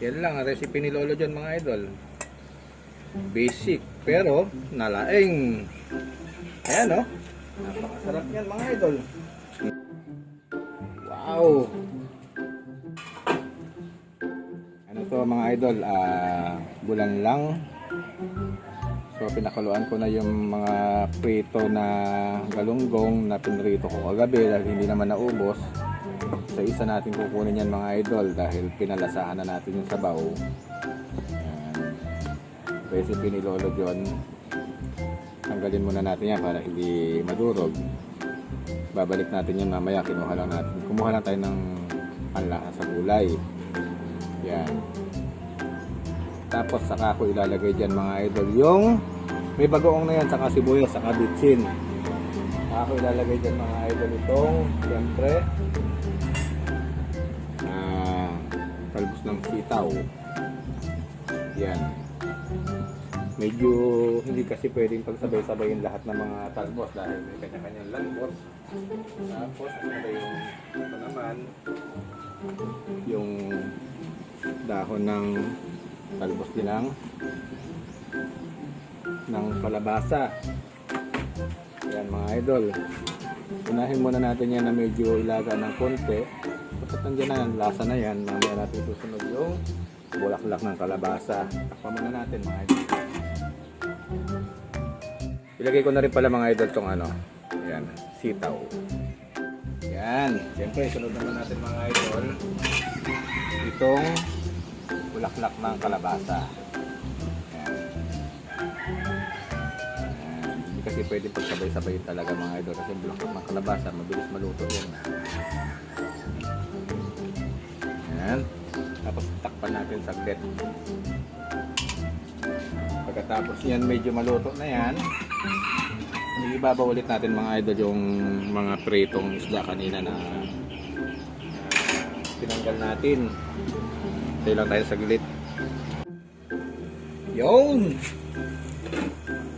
Yan lang ang recipe ni Lolo John mga idol. Basic pero nalaing. Ayan oh. Napakasarap yan mga idol. Wow. Ano to mga idol? Ah, bulan lang. So pinakuluan ko na yung mga prito na galunggong na pinrito ko kagabi dahil hindi naman naubos. Sa isa natin kukunin yan mga idol dahil pinalasahan na natin yung sabaw. Yan. Recipe ni Lolo John. Tanggalin muna natin yan para hindi madurog. Babalik natin yan mamaya. Kinuha lang natin. Kumuha lang tayo ng panlasa sa gulay. Yan. Tapos saka ko ilalagay dyan mga idol yung may bagoong na yan saka sibuyas saka bitsin. Saka ko ilalagay dyan mga idol itong siyempre sitaw. Yan. Medyo hindi kasi pwedeng pagsabay-sabayin lahat ng mga talbos dahil may kanya-kanyang lambot. Tapos ano ba yung ito naman yung dahon ng talbos din ng ng kalabasa yan mga idol unahin muna natin yan na medyo ilaga ng konti kapag nandiyan na yan lasa na yan mamaya natin susunod yung bulaklak ng kalabasa takpan muna natin mga idol ilagay ko na rin pala mga idol tong ano yan sitaw yan siyempre sunod naman natin mga idol itong bulaklak ng kalabasa. Yan. Yan. Hindi kasi pwede pagsabay-sabay talaga mga idol kasi bulaklak ng kalabasa mabilis maluto yan. Yan. Tapos takpan natin saglit. Pagkatapos yan medyo maluto na yan, ibabaw ulit natin mga idol yung mga pritong isda kanina na tinanggal natin. Tayo lang tayo saglit. Yun!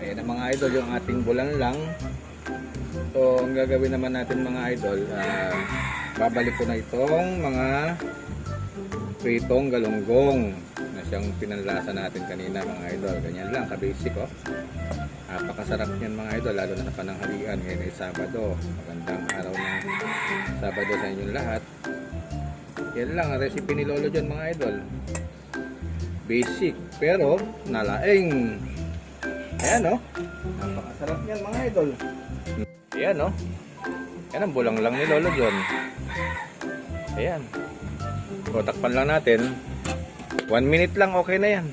Ayan ang mga idol, yung ating bulan lang. So, ang gagawin naman natin mga idol, ah, babalik ko na itong mga pritong galunggong na siyang pinanlasa natin kanina mga idol. Ganyan lang, kabasic oh. Napakasarap niyan mga idol, lalo na sa pananghalian. Ngayon ay Sabado. Magandang araw ng Sabado sa inyong lahat. Yan lang ang recipe ni Lolo John mga idol. Basic pero nalaing. Ayan oh. Napakasarap niyan mga idol. Ayan oh. Yan ang bulang lang ni Lolo John. Ayan. O takpan lang natin. One minute lang okay na yan.